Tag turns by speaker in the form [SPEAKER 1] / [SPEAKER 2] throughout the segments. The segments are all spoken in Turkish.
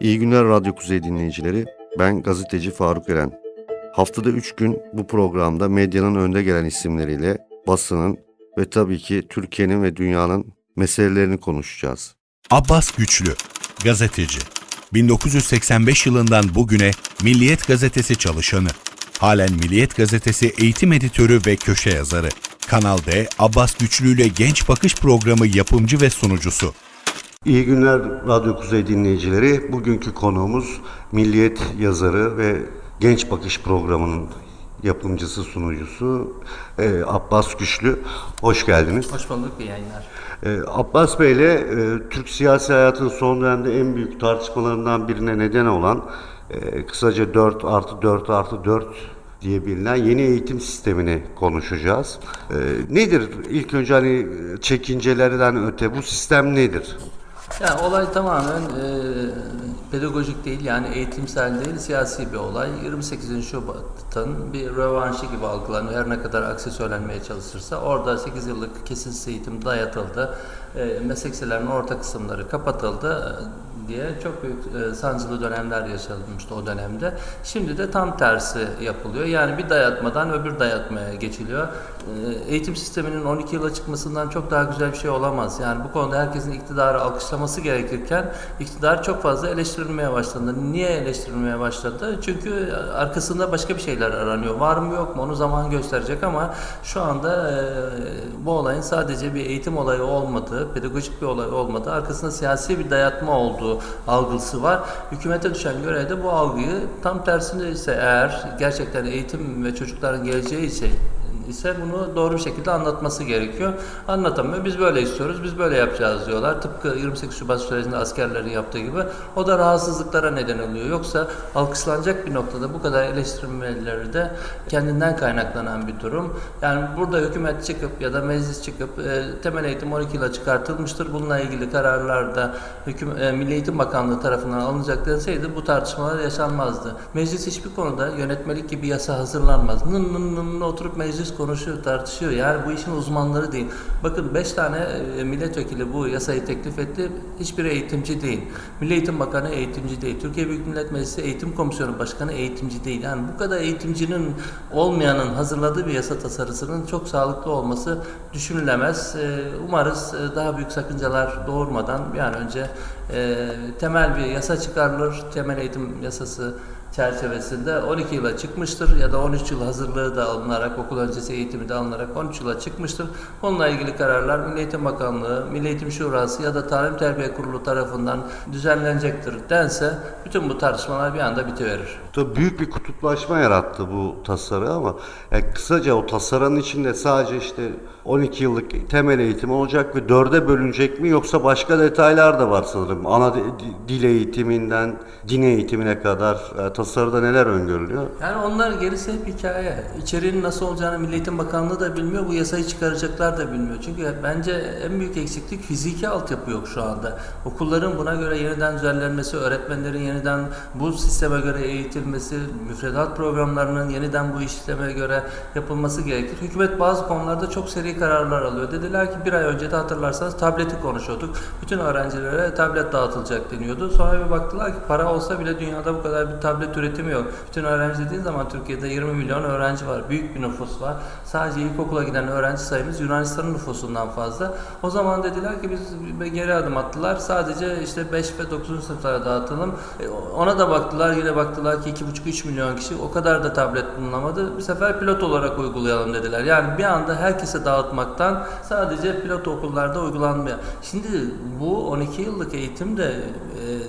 [SPEAKER 1] İyi günler Radyo Kuzey dinleyicileri. Ben gazeteci Faruk Eren. Haftada 3 gün bu programda medyanın önde gelen isimleriyle basının ve tabii ki Türkiye'nin ve dünyanın meselelerini konuşacağız.
[SPEAKER 2] Abbas Güçlü, gazeteci. 1985 yılından bugüne Milliyet Gazetesi çalışanı. Halen Milliyet Gazetesi eğitim editörü ve köşe yazarı. Kanal D, Abbas Güçlü ile Genç Bakış programı yapımcı ve sunucusu.
[SPEAKER 1] İyi günler Radyo Kuzey dinleyicileri. Bugünkü konuğumuz Milliyet yazarı ve Genç Bakış programının yapımcısı, sunucusu e, Abbas Güçlü. Hoş geldiniz.
[SPEAKER 3] Hoş bulduk, iyi yayınlar.
[SPEAKER 1] E, Abbas Bey ile e, Türk siyasi hayatının son dönemde en büyük tartışmalarından birine neden olan e, kısaca 4 artı 4 artı 4 diye bilinen yeni eğitim sistemini konuşacağız. E, nedir? İlk önce hani çekincelerden öte bu sistem nedir?
[SPEAKER 3] Yani olay tamamen e, pedagojik değil yani eğitimsel değil siyasi bir olay. 28. Şubat'ın bir rövanşı gibi algılanıyor. Her ne kadar aksi söylenmeye çalışırsa orada 8 yıllık kesintisiz eğitim dayatıldı. E, meslek liselerinin orta kısımları kapatıldı diye çok büyük e, sancılı dönemler yaşanmıştı o dönemde. Şimdi de tam tersi yapılıyor. Yani bir dayatmadan öbür dayatmaya geçiliyor. E, eğitim sisteminin 12 yıla çıkmasından çok daha güzel bir şey olamaz. Yani bu konuda herkesin iktidarı alkışlaması gerekirken iktidar çok fazla eleştirilmeye başladı. Niye eleştirilmeye başladı? Çünkü arkasında başka bir şeyler aranıyor. Var mı yok mu onu zaman gösterecek ama şu anda e, bu olayın sadece bir eğitim olayı olmadığı, pedagojik bir olay olmadığı, arkasında siyasi bir dayatma olduğu algısı var. Hükümete düşen görev de bu algıyı tam tersinde ise eğer gerçekten eğitim ve çocukların geleceği için ise bunu doğru bir şekilde anlatması gerekiyor. Anlatamıyor. Biz böyle istiyoruz, biz böyle yapacağız diyorlar. Tıpkı 28 Şubat sürecinde askerlerin yaptığı gibi. O da rahatsızlıklara neden oluyor. Yoksa alkışlanacak bir noktada bu kadar eleştirilmeleri de kendinden kaynaklanan bir durum. Yani burada hükümet çıkıp ya da meclis çıkıp e, temel eğitim 12 yıla çıkartılmıştır. Bununla ilgili kararlar da hüküm, e, Milli Eğitim Bakanlığı tarafından alınacak denseydi bu tartışmalar yaşanmazdı. Meclis hiçbir konuda yönetmelik gibi yasa hazırlanmaz. Nın nın nın oturup meclis konuşuyor, tartışıyor. Yani bu işin uzmanları değil. Bakın 5 tane e, milletvekili bu yasayı teklif etti. Hiçbiri eğitimci değil. Milli Eğitim Bakanı eğitimci değil. Türkiye Büyük Millet Meclisi Eğitim Komisyonu Başkanı eğitimci değil. Yani bu kadar eğitimcinin olmayanın hazırladığı bir yasa tasarısının çok sağlıklı olması düşünülemez. E, Umarız e, daha büyük sakıncalar doğurmadan bir an önce e, temel bir yasa çıkarılır. Temel eğitim yasası çerçevesinde 12 yıla çıkmıştır ya da 13 yıl hazırlığı da alınarak okul öncesi eğitimi de alınarak 13 yıla çıkmıştır. Onunla ilgili kararlar Milli Eğitim Bakanlığı, Milli Eğitim Şurası ya da Talim Terbiye Kurulu tarafından düzenlenecektir dense bütün bu tartışmalar bir anda bitiverir.
[SPEAKER 1] Tabii büyük bir kutuplaşma yarattı bu tasarı ama yani kısaca o tasarının içinde sadece işte 12 yıllık temel eğitim olacak ve dörde bölünecek mi yoksa başka detaylar da var sanırım. Ana di- di- dil eğitiminden din eğitimine kadar e, tasarıda neler öngörülüyor?
[SPEAKER 3] Yani onlar gerisi hep hikaye. İçeriğinin nasıl olacağını Milli Eğitim Bakanlığı da bilmiyor, bu yasayı çıkaracaklar da bilmiyor. Çünkü bence en büyük eksiklik fiziki altyapı yok şu anda. Okulların buna göre yeniden düzenlenmesi, öğretmenlerin yeniden bu sisteme göre eğitilmesi, müfredat programlarının yeniden bu işleme göre yapılması gerekir. Hükümet bazı konularda çok seri kararlar alıyor. Dediler ki bir ay önce de hatırlarsanız tableti konuşuyorduk. Bütün öğrencilere tablet dağıtılacak deniyordu. Sonra bir baktılar ki para olsa bile dünyada bu kadar bir tablet üretimi yok. Bütün öğrenci dediğin zaman Türkiye'de 20 milyon öğrenci var. Büyük bir nüfus var. Sadece ilkokula giden öğrenci sayımız Yunanistan'ın nüfusundan fazla. O zaman dediler ki biz geri adım attılar. Sadece işte 5 ve 9. sınıflara dağıtalım. E, Ona da baktılar. Yine baktılar ki 2,5-3 milyon kişi o kadar da tablet bulunamadı. Bir sefer pilot olarak uygulayalım dediler. Yani bir anda herkese dağıtmaktan sadece pilot okullarda uygulanmıyor. Şimdi bu 12 yıllık eğitim de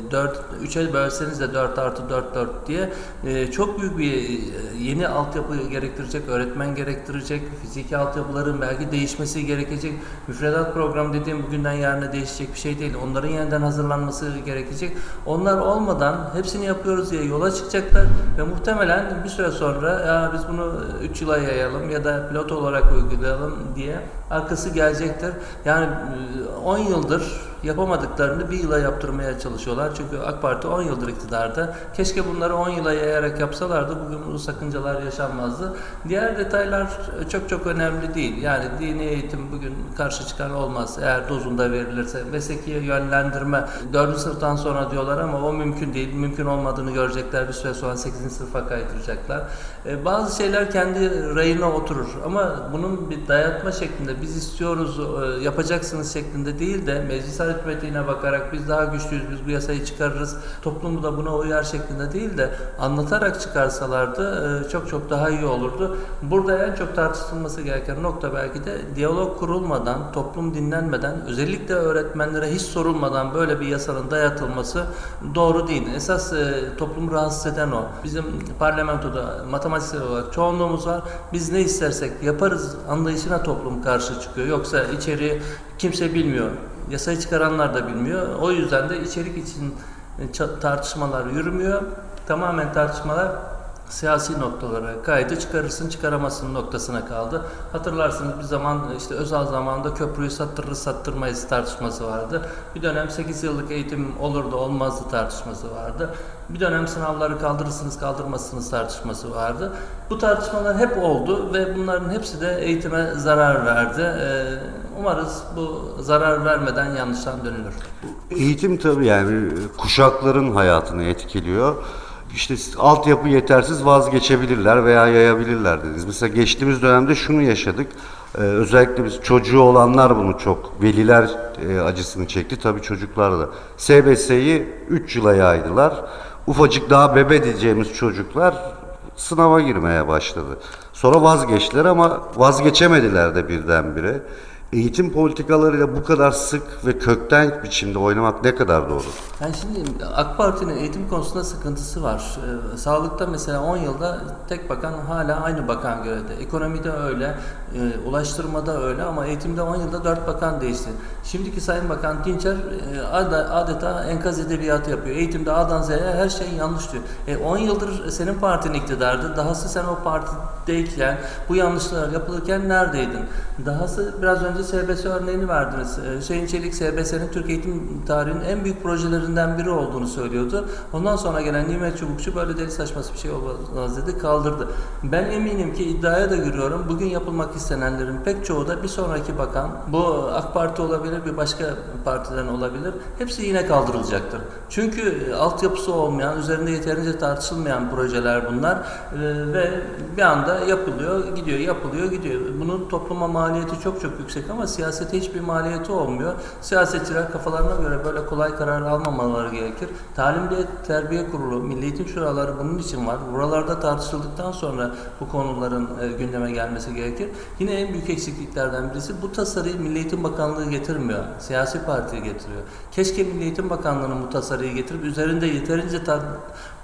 [SPEAKER 3] e, 4 3'e bölseniz de 4 artı 4 4 diye e, çok büyük bir e, yeni altyapı gerektirecek, öğretmen gerektirecek, fiziki altyapıların belki değişmesi gerekecek. Müfredat programı dediğim bugünden yarına değişecek bir şey değil. Onların yeniden hazırlanması gerekecek. Onlar olmadan hepsini yapıyoruz diye yola çıkacaklar ve muhtemelen bir süre sonra ya biz bunu 3 yıla yayalım ya da pilot olarak uygulayalım diye arkası gelecektir. Yani e, 10 yıldır Yapamadıklarını bir yıla yaptırmaya çalışıyorlar. Çünkü AK Parti 10 yıldır iktidarda. Keşke bunları 10 yıla yayarak yapsalardı bugün bu sakıncalar yaşanmazdı. Diğer detaylar çok çok önemli değil. Yani dini eğitim bugün karşı çıkan olmaz. Eğer dozunda verilirse mesleki yönlendirme 4. sınıftan sonra diyorlar ama o mümkün değil. Mümkün olmadığını görecekler. Bir süre sonra 8. sınıfa kaydıracaklar. E, bazı şeyler kendi rayına oturur ama bunun bir dayatma şeklinde biz istiyoruz e, yapacaksınız şeklinde değil de meclis aritmetiğine bakarak biz daha güçlüyüz biz bu yasayı çıkarırız toplumu da buna uyar şeklinde değil de anlatarak çıkarsalardı e, çok çok daha iyi olurdu. Burada en çok tartışılması gereken nokta belki de diyalog kurulmadan, toplum dinlenmeden, özellikle öğretmenlere hiç sorulmadan böyle bir yasanın dayatılması doğru değil. Esas e, toplumu rahatsız eden o. Bizim parlamentoda matematiksel olarak çoğunluğumuz var. Biz ne istersek yaparız anlayışına toplum karşı çıkıyor. Yoksa içeriği kimse bilmiyor. Yasayı çıkaranlar da bilmiyor. O yüzden de içerik için e, tartışmalar yürümüyor. Tamamen tartışmalar siyasi noktalara kaydı çıkarırsın çıkaramazsın noktasına kaldı. Hatırlarsınız bir zaman işte özel zamanda köprüyü sattırırız sattırmayız tartışması vardı. Bir dönem 8 yıllık eğitim olur da olmazdı tartışması vardı. Bir dönem sınavları kaldırırsınız kaldırmazsınız tartışması vardı. Bu tartışmalar hep oldu ve bunların hepsi de eğitime zarar verdi. Ee, umarız bu zarar vermeden yanlıştan dönülür.
[SPEAKER 1] Eğitim tabii yani kuşakların hayatını etkiliyor. İşte altyapı yetersiz vazgeçebilirler veya yayabilirler dediniz. Mesela geçtiğimiz dönemde şunu yaşadık. Ee, özellikle biz çocuğu olanlar bunu çok, veliler e, acısını çekti. Tabii çocuklar da. SBS'yi 3 yıla yaydılar. Ufacık daha bebe diyeceğimiz çocuklar sınava girmeye başladı. Sonra vazgeçtiler ama vazgeçemediler de birdenbire. Eğitim politikalarıyla bu kadar sık ve kökten biçimde oynamak ne kadar doğru?
[SPEAKER 3] Yani şimdi AK Parti'nin eğitim konusunda sıkıntısı var. Ee, sağlıkta mesela 10 yılda tek bakan hala aynı bakan görevde. Ekonomide öyle, e, ulaştırmada öyle ama eğitimde 10 yılda 4 bakan değişti. Şimdiki Sayın Bakan Dinçer e, ad- adeta enkaz edebiyatı yapıyor. Eğitimde A'dan Z'ye her şey yanlış diyor. E, 10 yıldır senin partin iktidardı. Dahası sen o partideyken, bu yanlışlar yapılırken neredeydin? Dahası biraz önce SBS örneğini verdiniz. Ee, Hüseyin Çelik SBS'nin Türk eğitim tarihinin en büyük projelerinden biri olduğunu söylüyordu. Ondan sonra gelen Nimet Çubukçu böyle deli saçması bir şey olmaz dedi kaldırdı. Ben eminim ki iddiaya da giriyorum. Bugün yapılmak istenenlerin pek çoğu da bir sonraki bakan, bu AK Parti olabilir, bir başka partiden olabilir. Hepsi yine kaldırılacaktır. Çünkü e, altyapısı olmayan, üzerinde yeterince tartışılmayan projeler bunlar Ee, ve bir anda yapılıyor, gidiyor, yapılıyor, gidiyor. Bunun topluma maliyeti çok çok yüksek ama siyasete hiçbir maliyeti olmuyor. Siyasetçiler kafalarına göre böyle kolay karar almamaları gerekir. Talimde Terbiye Kurulu, Milli Eğitim Şuraları bunun için var. Buralarda tartışıldıktan sonra bu konuların e, gündeme gelmesi gerekir. Yine en büyük eksikliklerden birisi bu tasarıyı Milli Eğitim Bakanlığı getirmiyor. Siyasi parti getiriyor. Keşke Milli Eğitim Bakanlığı'nın bu tasarıyı getirip üzerinde yeterince tar-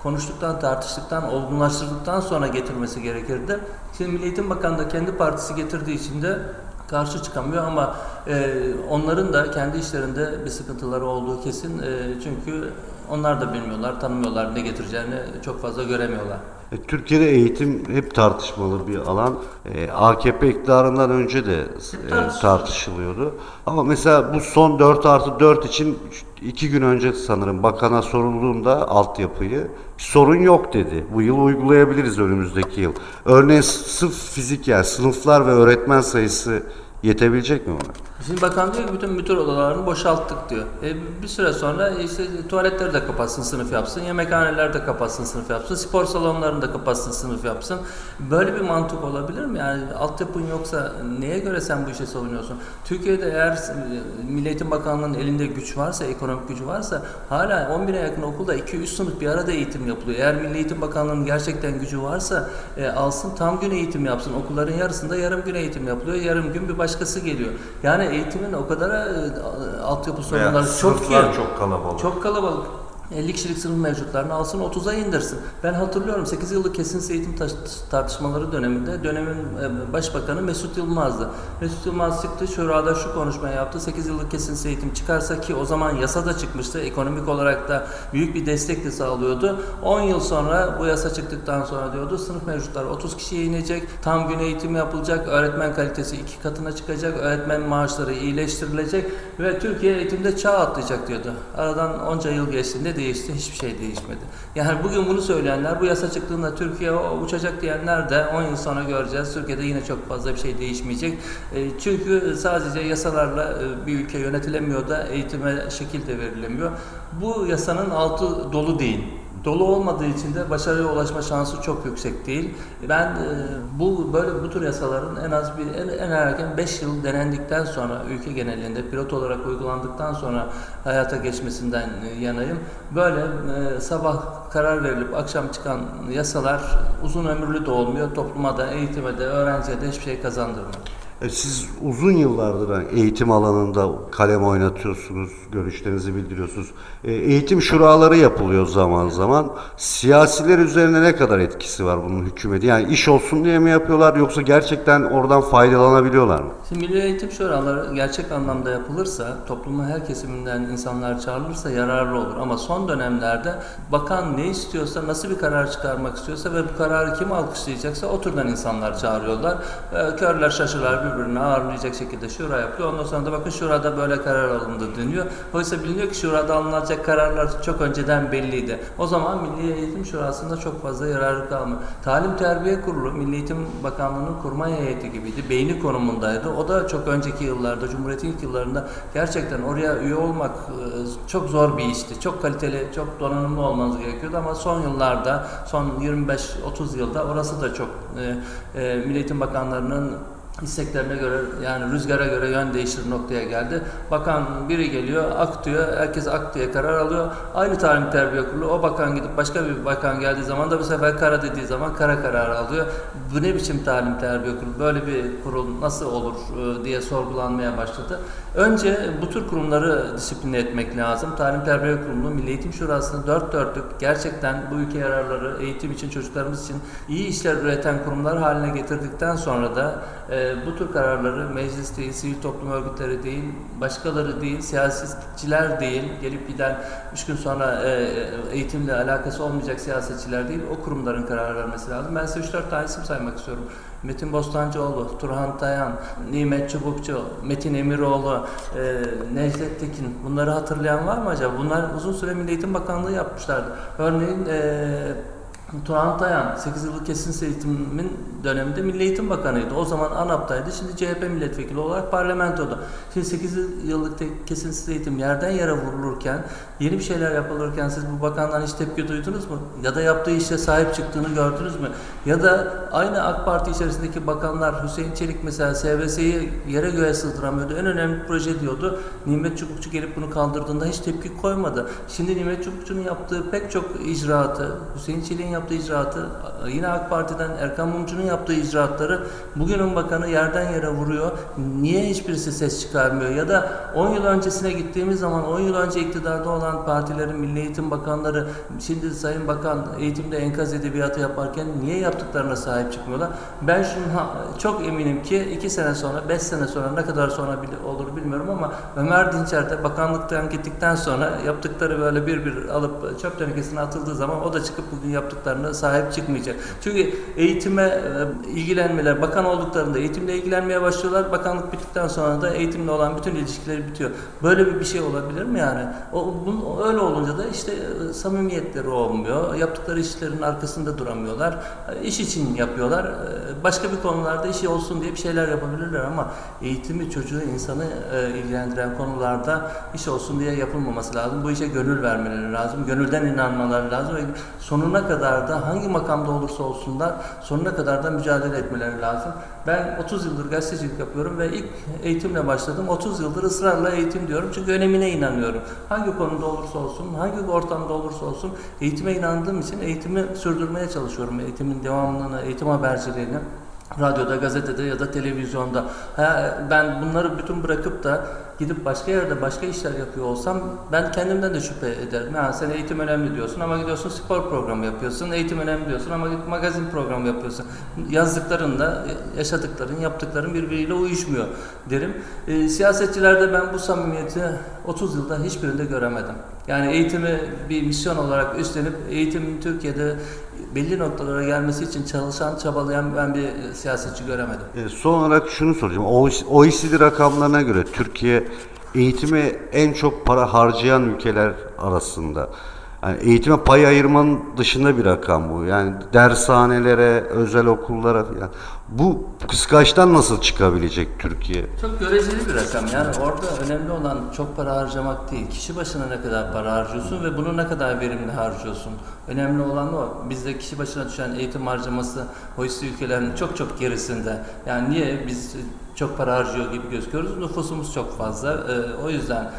[SPEAKER 3] konuştuktan, tartıştıktan, olgunlaştırdıktan sonra getirmesi gerekirdi. Şimdi Milli Eğitim Bakanı da kendi partisi getirdiği için de karşı çıkamıyor ama e, onların da kendi işlerinde bir sıkıntıları olduğu kesin. E, çünkü onlar da bilmiyorlar, tanımıyorlar ne getireceğini çok fazla göremiyorlar.
[SPEAKER 1] E, Türkiye'de eğitim hep tartışmalı bir alan. E, AKP iktidarından önce de e,
[SPEAKER 3] tartışılıyor.
[SPEAKER 1] tartışılıyordu. Ama mesela bu son 4 artı 4 için iki gün önce sanırım bakana sorulduğunda altyapıyı sorun yok dedi. Bu yıl uygulayabiliriz önümüzdeki yıl. Örneğin sırf fizik yani sınıflar ve öğretmen sayısı yetebilecek mi buna?
[SPEAKER 3] Şimdi bakan diyor ki bütün müdür odalarını boşalttık diyor. E, bir süre sonra işte tuvaletleri de kapatsın sınıf yapsın, yemekhaneler de kapatsın sınıf yapsın, spor salonlarını da kapatsın sınıf yapsın. Böyle bir mantık olabilir mi? Yani altyapın yoksa neye göre sen bu işe savunuyorsun? Türkiye'de eğer e, Milli Eğitim Bakanlığı'nın elinde güç varsa, ekonomik gücü varsa hala 11'e yakın okulda 2-3 sınıf bir arada eğitim yapılıyor. Eğer Milli Eğitim Bakanlığı'nın gerçekten gücü varsa e, alsın tam gün eğitim yapsın. Okulların yarısında yarım gün eğitim yapılıyor. Yarım gün bir başkası geliyor. Yani eğitimin o kadar e, altyapı sorunları çok ki.
[SPEAKER 1] çok kalabalık.
[SPEAKER 3] Çok kalabalık. 50 kişilik sınıf mevcutlarını alsın 30'a indirsin. Ben hatırlıyorum 8 yıllık kesintisiz eğitim tartışmaları döneminde dönemin e, başbakanı Mesut Yılmaz'dı. Mesut Yılmaz çıktı şurada şu konuşmayı yaptı. 8 yıllık kesintisiz eğitim çıkarsa ki o zaman yasa da çıkmıştı. Ekonomik olarak da büyük bir destek de sağlıyordu. 10 yıl sonra bu yasa çıktıktan sonra diyordu sınıf mevcutları 30 kişiye inecek. Tam gün eğitim yapılacak. Öğretmen kalitesi iki katına çıkacak. Öğretmen maaşları iyileştirilecek ve Türkiye eğitimde çağ atlayacak diyordu. Aradan onca yıl geçti. Değişti? Hiçbir şey değişmedi. Yani bugün bunu söyleyenler, bu yasa çıktığında Türkiye uçacak diyenler de 10 yıl sonra göreceğiz. Türkiye'de yine çok fazla bir şey değişmeyecek. E, Çünkü sadece yasalarla e, bir ülke yönetilemiyor da eğitime şekil de verilemiyor. Bu yasanın altı dolu değil. Dolu olmadığı için de başarıya ulaşma şansı çok yüksek değil. Ben e, bu böyle bu tür yasaların en az bir en, en erken 5 yıl denendikten sonra ülke genelinde pilot olarak uygulandıktan sonra hayata geçmesinden e, yanayım. Böyle e, sabah karar verilip akşam çıkan yasalar uzun ömürlü de olmuyor. Topluma da, eğitime de, öğrenciye de hiçbir şey kazandırmıyor.
[SPEAKER 1] E, Siz uzun yıllardır eğitim alanında kalem oynatıyorsunuz, görüşlerinizi bildiriyorsunuz. E, Eğitim şuraları yapılıyor zaman zaman. Siyasiler üzerine ne kadar etkisi var bunun hükümeti? Yani iş olsun diye mi yapıyorlar yoksa gerçekten oradan faydalanabiliyorlar mı?
[SPEAKER 3] Şimdi Milli Eğitim Şuraları gerçek anlamda yapılırsa, toplumun her kesiminden insanlar çağrılırsa yararlı olur. Ama son dönemlerde bakan ne istiyorsa, nasıl bir karar çıkarmak istiyorsa ve bu kararı kim alkışlayacaksa o türden insanlar çağırıyorlar. Ee, körler şaşırlar birbirini ağırlayacak şekilde şura yapıyor. Ondan sonra da bakın şurada böyle karar alındı deniyor. Oysa biliniyor ki şurada alınacak kararlar çok önceden belliydi. O zaman Milli Eğitim Şurası'nda çok fazla yararı kalmıyor. Talim Terbiye Kurulu, Milli Eğitim Bakanlığı'nın kurmay heyeti gibiydi. Beyni konumundaydı. O da çok önceki yıllarda, Cumhuriyet'in ilk yıllarında gerçekten oraya üye olmak e, çok zor bir işti. Çok kaliteli, çok donanımlı olmanız gerekiyordu ama son yıllarda, son 25-30 yılda orası da çok e, e, Milli Eğitim Bakanlarının isteklerine göre yani rüzgara göre yön değiştir noktaya geldi. Bakan biri geliyor, ak diyor, herkes ak diye karar alıyor. Aynı talim terbiye kurulu o bakan gidip başka bir bakan geldiği zaman da bu sefer kara dediği zaman kara karar alıyor. Bu ne biçim talim terbiye kurulu? Böyle bir kurul nasıl olur e, diye sorgulanmaya başladı. Önce bu tür kurumları disipline etmek lazım. Talim Terbiye Kurulu, Milli Eğitim Şurası'nı dört dörtlük gerçekten bu ülke yararları, eğitim için, çocuklarımız için iyi işler üreten kurumlar haline getirdikten sonra da e, bu tür kararları meclis değil, sivil toplum örgütleri değil, başkaları değil, siyasetçiler değil, gelip giden üç gün sonra e, eğitimle alakası olmayacak siyasetçiler değil, o kurumların karar vermesi lazım. Ben size 3-4 tane isim saymak istiyorum. Metin Bostancıoğlu, Turhan Tayan, Nimet Çubukçu, Metin Emiroğlu, e, Necdet Tekin bunları hatırlayan var mı acaba? Bunlar uzun süre Milli Eğitim Bakanlığı yapmışlardı. Örneğin e, Turan Tayan 8 yıllık kesin eğitimin döneminde Milli Eğitim Bakanıydı. O zaman ANAP'taydı. Şimdi CHP milletvekili olarak parlamentoda. Şimdi 8 yıllık kesintisiz eğitim yerden yere vurulurken, yeni bir şeyler yapılırken siz bu bakandan hiç tepki duydunuz mu? Ya da yaptığı işe sahip çıktığını gördünüz mü? Ya da aynı AK Parti içerisindeki bakanlar Hüseyin Çelik mesela SVS'yi yere göğe sızdıramıyordu. En önemli proje diyordu. Nimet Çubukçu gelip bunu kaldırdığında hiç tepki koymadı. Şimdi Nimet Çubukçu'nun yaptığı pek çok icraatı, Hüseyin Çelik'in yaptığı icraatı, yine AK Parti'den Erkan Mumcu'nun yaptığı icraatları bugünün bakanı yerden yere vuruyor. Niye hiçbirisi ses çıkarmıyor? Ya da 10 yıl öncesine gittiğimiz zaman 10 yıl önce iktidarda olan partilerin Milli Eğitim Bakanları şimdi Sayın Bakan eğitimde enkaz edebiyatı yaparken niye yaptıklarına sahip çıkmıyorlar? Ben şunu çok eminim ki 2 sene sonra 5 sene sonra ne kadar sonra olur bilmiyorum ama Ömer Dinçer de bakanlıktan gittikten sonra yaptıkları böyle bir bir alıp çöp tenekesine atıldığı zaman o da çıkıp bugün yaptıklarına sahip çıkmayacak. Çünkü eğitime e, ilgilenmeler, bakan olduklarında eğitimle ilgilenmeye başlıyorlar. Bakanlık bittikten sonra da eğitimle olan bütün ilişkileri bitiyor. Böyle bir şey olabilir mi yani? O, bunun, öyle olunca da işte e, samimiyetleri olmuyor. Yaptıkları işlerin arkasında duramıyorlar. E, İş için yapıyorlar. Başka bir konularda işi olsun diye bir şeyler yapabilirler ama eğitimi, çocuğu, insanı ilgilendiren konularda iş olsun diye yapılmaması lazım. Bu işe gönül vermeleri lazım. Gönülden inanmaları lazım sonuna kadar da hangi makamda olursa olsunlar sonuna kadar da mücadele etmeleri lazım. Ben 30 yıldır gazetecilik yapıyorum ve ilk eğitimle başladım. 30 yıldır ısrarla eğitim diyorum çünkü önemine inanıyorum. Hangi konuda olursa olsun, hangi ortamda olursa olsun eğitime inandığım için eğitimi sürdürmeye çalışıyorum. Eğitimin devamlılığını, eğitim haberciliğini radyoda, gazetede ya da televizyonda. Ha, ben bunları bütün bırakıp da gidip başka yerde başka işler yapıyor olsam ben kendimden de şüphe ederim. Yani sen eğitim önemli diyorsun ama gidiyorsun spor programı yapıyorsun. Eğitim önemli diyorsun ama magazin programı yapıyorsun. Yazdıklarınla yaşadıkların, yaptıkların birbiriyle uyuşmuyor derim. E, siyasetçilerde ben bu samimiyeti 30 yılda hiçbirinde göremedim. Yani eğitimi bir misyon olarak üstlenip eğitimin Türkiye'de belli noktalara gelmesi için çalışan, çabalayan ben bir siyasetçi göremedim.
[SPEAKER 1] E, son olarak şunu soracağım. OECD rakamlarına göre Türkiye eğitime en çok para harcayan ülkeler arasında. Yani eğitime pay ayırmanın dışında bir rakam bu. Yani dershanelere, özel okullara yani bu kıskaçtan nasıl çıkabilecek Türkiye?
[SPEAKER 3] Çok göreceli bir rakam. Yani orada önemli olan çok para harcamak değil. Kişi başına ne kadar para harcıyorsun ve bunu ne kadar verimli harcıyorsun. Önemli olan o. Bizde kişi başına düşen eğitim harcaması OECD ülkelerin çok çok gerisinde. Yani niye biz çok para harcıyor gibi gözüküyoruz? Nüfusumuz çok fazla. Ee, o yüzden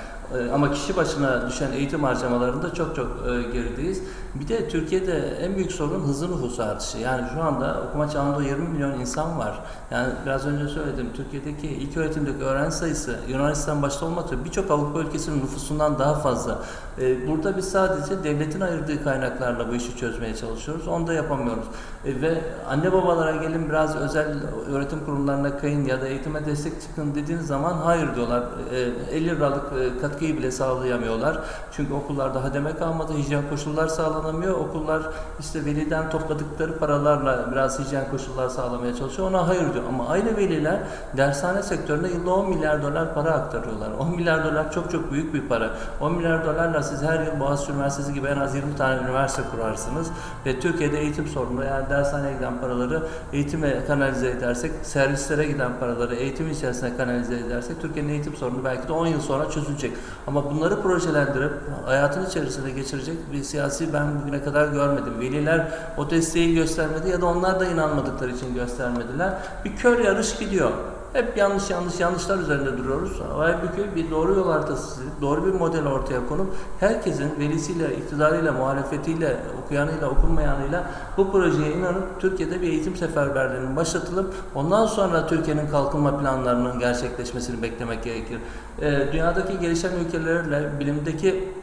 [SPEAKER 3] ama kişi başına düşen eğitim harcamalarında çok çok e, gerideyiz. Bir de Türkiye'de en büyük sorun hızlı nüfus artışı. Yani şu anda okuma çağında 20 milyon insan var. Yani biraz önce söyledim Türkiye'deki ilk öğretimdeki öğrenci sayısı Yunanistan başta olmak üzere birçok Avrupa ülkesinin nüfusundan daha fazla. E, Burada biz sadece devletin ayırdığı kaynaklarla bu işi çözmeye çalışıyoruz. Onu da yapamıyoruz. E, Ve anne babalara gelin biraz özel öğretim kurumlarına kayın ya da eğitime destek çıkın dediğiniz zaman hayır diyorlar. E, 50 liralık e, katkıyı bile sağlayamıyorlar. Çünkü okullarda hademe kalmadı, hijyen koşullar sağlanamıyor. Okullar işte veliden topladıkları paralarla biraz hijyen koşullar sağlamaya çalışıyor. Ona hayır diyor. Ama aynı veliler dershane sektörüne yılda 10 milyar dolar para aktarıyorlar. 10 milyar dolar çok çok büyük bir para. 10 milyar dolarla siz her yıl Boğaziçi Üniversitesi gibi en az 20 tane üniversite kurarsınız. Ve Türkiye'de eğitim sorunu yani dershaneye giden paraları eğitime kanalize edersek, servislere giden paraları eğitim içerisine kanalize edersek Türkiye'nin eğitim sorunu belki de 10 yıl sonra çözülecek. Ama bunları projelendirip hayatın içerisine geçirecek bir siyasi ben bugüne kadar görmedim. Veliler o desteği göstermedi ya da onlar da inanmadıkları için göstermediler. Bir kör yarış gidiyor. Hep yanlış yanlış yanlışlar üzerinde duruyoruz. Halbuki bir doğru yol haritası, doğru bir model ortaya konup herkesin velisiyle, iktidarıyla, muhalefetiyle, okuyanıyla, okunmayanıyla bu projeye inanıp Türkiye'de bir eğitim seferberliğinin başlatılıp ondan sonra Türkiye'nin kalkınma planlarının gerçekleşmesini beklemek gerekir. Ee, dünyadaki gelişen ülkelerle bilimdeki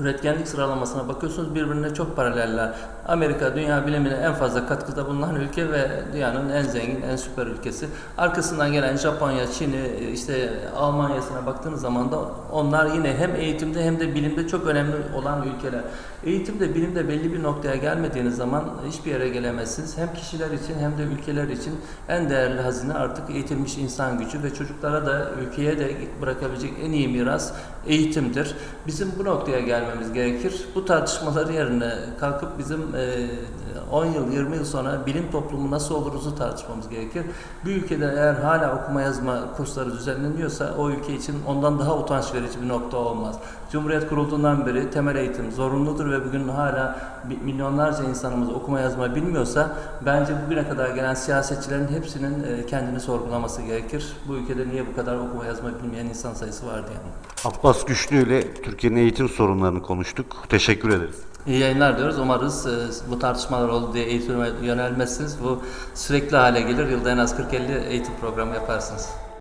[SPEAKER 3] üretkenlik sıralamasına bakıyorsunuz birbirine çok paraleller. Amerika dünya bilimine en fazla katkıda bulunan ülke ve dünyanın en zengin, en süper ülkesi. Arkasından gelen Japonya, Çin'i, işte Almanya'sına baktığınız zaman da onlar yine hem eğitimde hem de bilimde çok önemli olan ülkeler. Eğitimde, bilimde belli bir noktaya gelmediğiniz zaman hiçbir yere gelemezsiniz. Hem kişiler için hem de ülkeler için en değerli hazine artık eğitilmiş insan gücü ve çocuklara da ülkeye de bırakabilecek en iyi miras eğitimdir. Bizim bu noktaya gelmemiz gerekir. Bu tartışmaları yerine kalkıp bizim e, 10 yıl, 20 yıl sonra bilim toplumu nasıl oluruzu tartışmamız gerekir. Bir ülkede eğer hala okuma yazma kursları düzenleniyorsa o ülke için ondan daha utanç verici bir nokta olmaz. Cumhuriyet kurulduğundan beri temel eğitim zorunludur ve bugün hala milyonlarca insanımız okuma yazma bilmiyorsa bence bugüne kadar gelen siyasetçilerin hepsinin e, kendini sorgulaması gerekir. Bu ülkede niye bu kadar okuma yazma bilmeyen insan sayısı var diye.
[SPEAKER 1] Abbas Güçlü ile Türkiye'nin eğitim sorunlarını konuştuk. Teşekkür ederiz.
[SPEAKER 3] İyi yayınlar diyoruz. Umarız e, bu tartışmalar oldu diye eğitime yönelmezsiniz. Bu sürekli hale gelir. Yılda en az 40-50 eğitim programı yaparsınız.